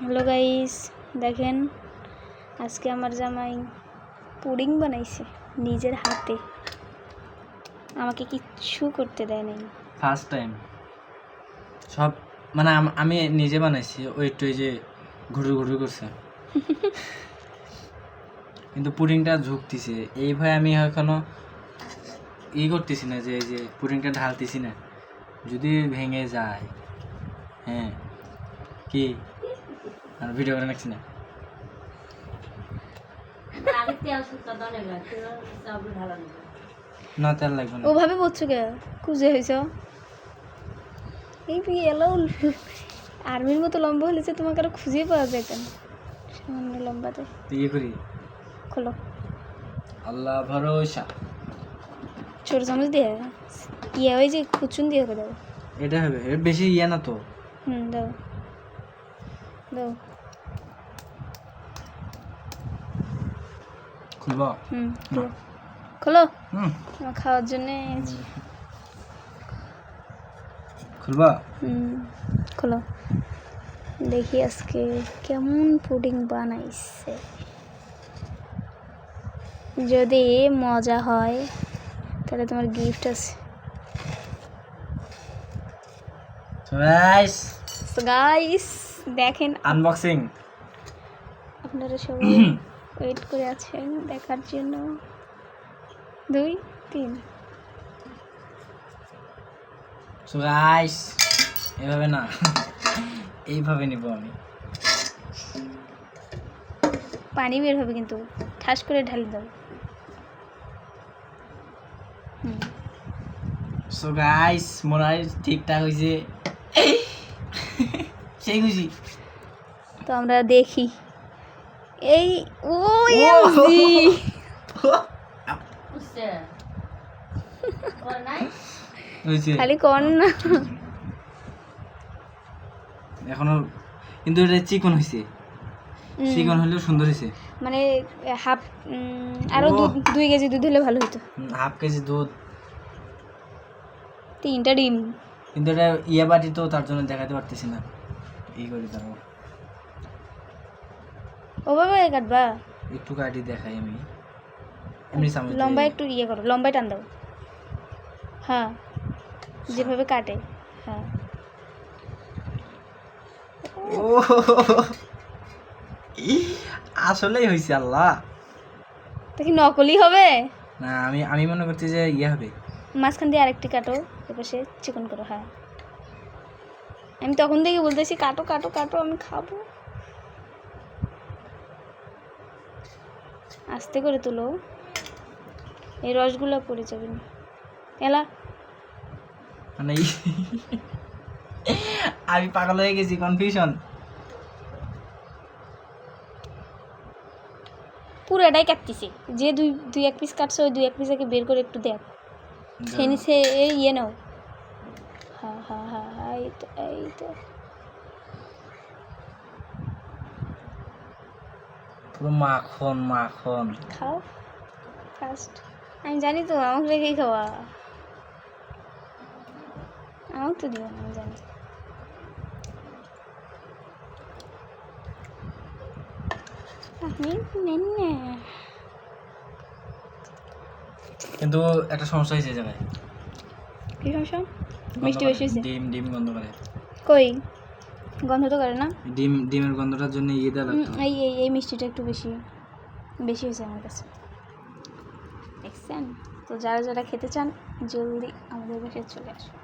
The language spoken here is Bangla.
হ্যালো গাইস দেখেন আজকে আমার জামাই পুডিং বানাইছে নিজের হাতে। আমাকে কিচ্ছু করতে দেয় নাই। ফার্স্ট টাইম সব মানে আমি নিজে বানাইছি ওই একটু যে ঘুরু ঘুরু করছে। কিন্তু পুডিংটা ঝুঁকতেছে। এই ভয়ে আমি এখনও ই করতেছি না যে এই যে পুডিংটা ঢালতেছি না। যদি ভেঙে যায় হ্যাঁ কি? আর ভিডিও করে রাখছি না। না তেল লাগবে না। ওভাবে বলছো কে? খুঁজে হয়েছ? এই বিয়ে এলো। আর্মির মতো লম্বা হলেছে তোমাকে আরও খুঁজে পাওয়া যেত না সামান্য লম্বাতে। ইয়ে করি? খোলো। আল্লাহ ভরসা। ছোট চামচ দিয়ে? ইয়ে ওই যে কুচুন দিয়ে করে দাও। এটা হবে। বেশি ইয়ে না তো। হুম দাও। দাও। খুলব? হুম খোলো। হুম। আমার খাওয়ার জন্যে। খুলব? হুম খোলো। দেখি আজকে কেমন পুডিং বানাইছে। যদি মজা হয় তাহলে তোমার গিফট আছে। গাইস গাইস দেখেন আনবক্সিং আপনারা সবাই ওয়েট করে আছেন দেখার জন্য। দুই তিন। সো গাইস এভাবে না এইভাবে নিব আমি। পানি বের হবে কিন্তু ঠাস করে ঢালি দাও। হুম। সো গাইস মনে হয় ঠিকঠাক হয়েছে সেই খুশি। তো আমরা দেখি। এই ও ও! খালি কর না। এখনও কিন্তু এটা চিকন হয়েছে চিকন হলেও সুন্দর হয়েছে মানে হাফ আরও! দুই কেজি দুধ হলে ভালো হতো হাফ কেজি দুধ। তিনটা ডিম। কিন্তু এটা ইয়ে বাটি তো তার জন্য দেখাতে পারতেছি না। এই করি তারপর ওভাবে কাটবা। একটু কাটি দেখাই আমি। এমনি লম্বা একটু ইয়ে করো লম্বায় টান দাও। হ্যাঁ যেভাবে কাটে হ্যাঁ। ও আসলেই হয়েছে আল্লাহ। দেখি নকলি হবে? না আমি আমি মনে করছি যে ইয়ে হবে। মাঝখান দিয়ে আরেকটি কাটো এপাশে চিকন করো হ্যাঁ। আমি তখন থেকে বলতেছি কাটো কাটো কাটো আমি খাব। আস্তে করে তুলো। এই রসগুলো পড়ে যাবে। না এলা। মানে আমি পাগল হয়ে গেছি কনফিউশন পুরোটাই কাটতেছি। যে দুই দুই এক পিস কাটছে ওই দুই এক পিস আগে বের করে একটু দেখ। সে এই ইয়ে নাও। এই তো এই তো পুরো মাখন মাখন খাও ফার্স্ট আমি জানি তো আমাকে রেখেই খাওয়া। আমাকে তো দিও না আমি জানি। আমি নেন না। কিন্তু একটা সমস্যা হয়েছে জায়গায়। কি সমস্যা? মিষ্টি বেশি হয়েছে? ডিম ডিম গন্ধ করে। কই? গন্ধ তো করে না? ডিম ডিমের গন্ধটার জন্য ইয়ে দেওয়া লাগতো। এই এই এই মিষ্টিটা একটু বেশি বেশি হয়েছে আমার কাছে। দেখছেন? তো যারা যারা খেতে চান জলদি আমাদের বাসায় চলে আসুন।